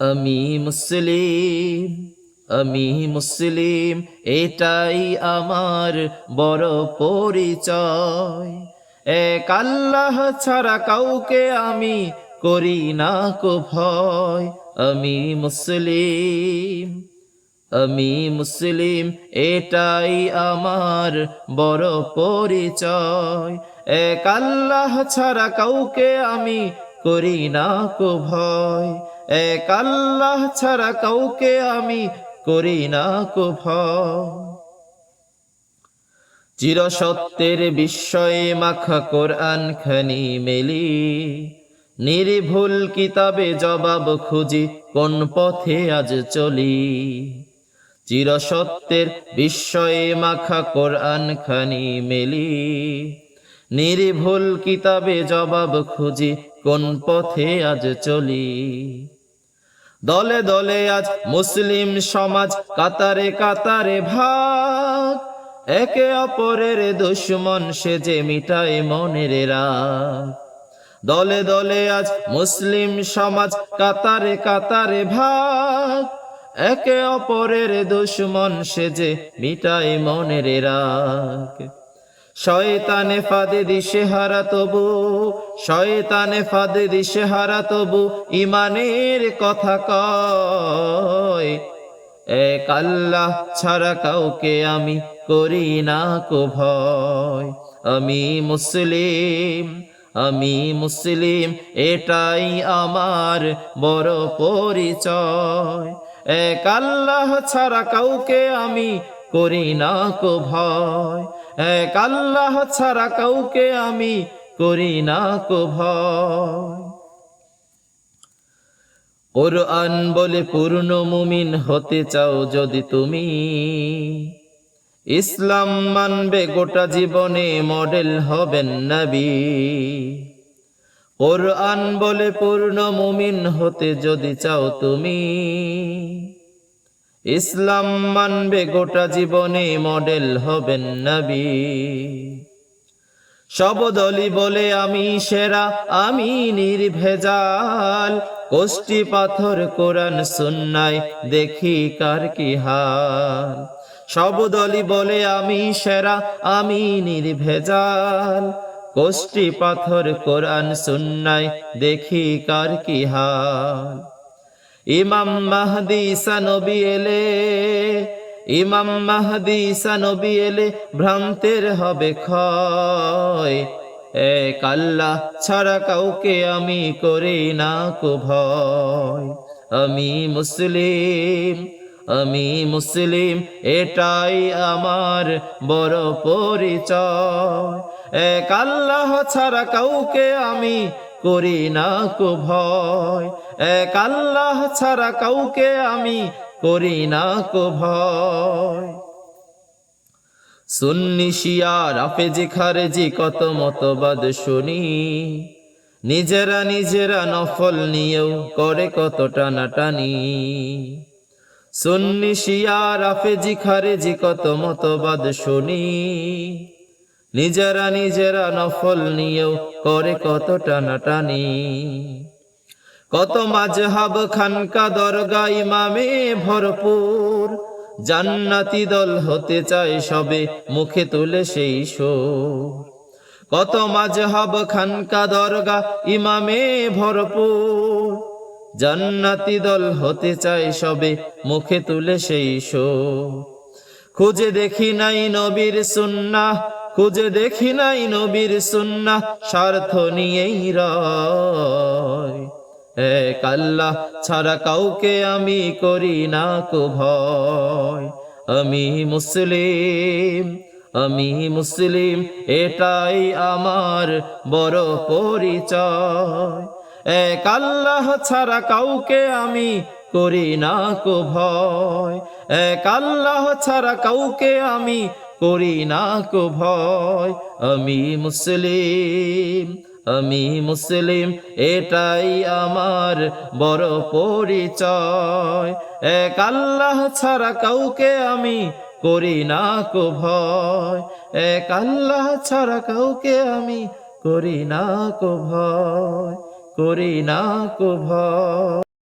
আমি মুসলিম আমি মুসলিম, এটাই আমার বড় পরিচয়। এক আল্লাহ ছাড়া কাউকে আমি করি না কো ভয়। আমি মুসলিম আমি মুসলিম, এটাই আমার বড় পরিচয়। এক আল্লাহ ছাড়া কাউকে আমি করি না কো ভয়। এক আল্লাহ ছাড়া কাউকে আমি করি না কো ভয়। চিরসত্যের বিস্ময়ে মাখা কোরআন খানি মেলি। নির্ভুল কিতাবে জবাব খুঁজি কোন পথে আজ চলি। চিরসত্যের বিস্ময়ে মাখা কোরআন খানি মেলি। নির্ভুল কিতাবে জবাব খুঁজি, কোন পথে আজ চলি? দলে দলে আজ মুসলিম সমাজ, কাতারে কাতারে ভাগ। একে অপরের দুশ্মন সে যে মিটায় মনের রাগ। দলে দলে আজ মুসলিম সমাজ, কাতারে কাতারে ভাগ। একে অপরের দুশ্মন সে যে মিটায় মনের রাগ। শয়তানে ফাদে দিশে হারা তবু, শয়তানে ফাদে দিশে হারা তবু, ইমানের কথা কয়। এক আল্লাহ ছাড়া কাউকে আমি করি না কো ভয়। আমি মুসলিম আমি মুসলিম, এটাই আমার বড় পরিচয়। এক আল্লাহ ছাড়া কাউকে আমি করি না কো ভয়। এক আল্লাহ ছাড়া কাউকে আমি করি না কো ভয়। কোরআন বলে পূর্ণ মুমিন হতে চাও যদি তুমি। ইসলাম মানবে গোটা জীবনে মডেল হবেন নবী। কোরআন বলে পূর্ণ মুমিন হতে যদি চাও তুমি। ইসলাম মানবে গোটা জীবনে মডেল হবেন নবী। সব দলি বলে, আমি সেরা, আমি নির্ভেজাল। কোষ্টি পাথর কোরআন সুন্নাই দেখি কার কি হাল। সব দলি বলে, আমি সেরা, আমি নির্ভেজাল। কোষ্টি পাথর কোরআন সুন্নাই দেখি কার কি হাল। ইমাম মাহদি সানবি এলে, ইমাম মাহদি সানবি এলে ভ্রান্তের হবে ক্ষয়। এক আল্লাহ ছাড়া কাউকে আমি করি না কো ভয়। আমি মুসলিম আমি মুসলিম, এটাই আমার বড় পরিচয়। এক আল্লাহ ছাড়া কাউকে আমি করি না কো ভয়। এক আল্লাহ ছাড়া কাউকে আমি করি না কো ভয়। সুন্নি শিয়া রাফেজি খারেজি কত মতবাদ শুনি। নিজেরা নিজেরা নফল নিয়েও করে কত টানাটানি সুন্নি শিয়া রাফেজি খারেজি কত মতবাদ শুনি। নিজেরা নিজেরা নফল নিয়েও করে কত টানাটানি কত মাঝহাব খানকা দরগা ইমামে ভরপুর। জান্নাতি দল হতে চায় সবে মুখে তুলে সেই সুর। কত মাঝহাব খানকা দরগা ইমামে ভরপুর। জান্নাতি দল হতে চায় সবে মুখে তুলে সেই সুর। খুঁজে দেখি নাই নবীর সুন্নাহ খুঁজে দেখি নাই নবীর সুন্না, স্বার্থ নিয়েই রয়। এক আল্লাহ ছাড়া কাউকে আমি করি না কো ভয়। আমি মুসলিম আমি মুসলিম, এটাই আমার বড় পরিচয়। এক আল্লাহ ছাড়া কাউকে আমি করি না কো ভয়। এক আল্লাহ ছাড়া কাউকে আমি করি না কো ভয়। আমি মুসলিম আমি মুসলিম, এটাই আমার বড় পরিচয়। এক আল্লাহ ছাড়া কাউকে আমি করি না কো ভয়। এক আল্লাহ ছাড়া কাউকে আমি করি না কো ভয়, করি না কো ভয়।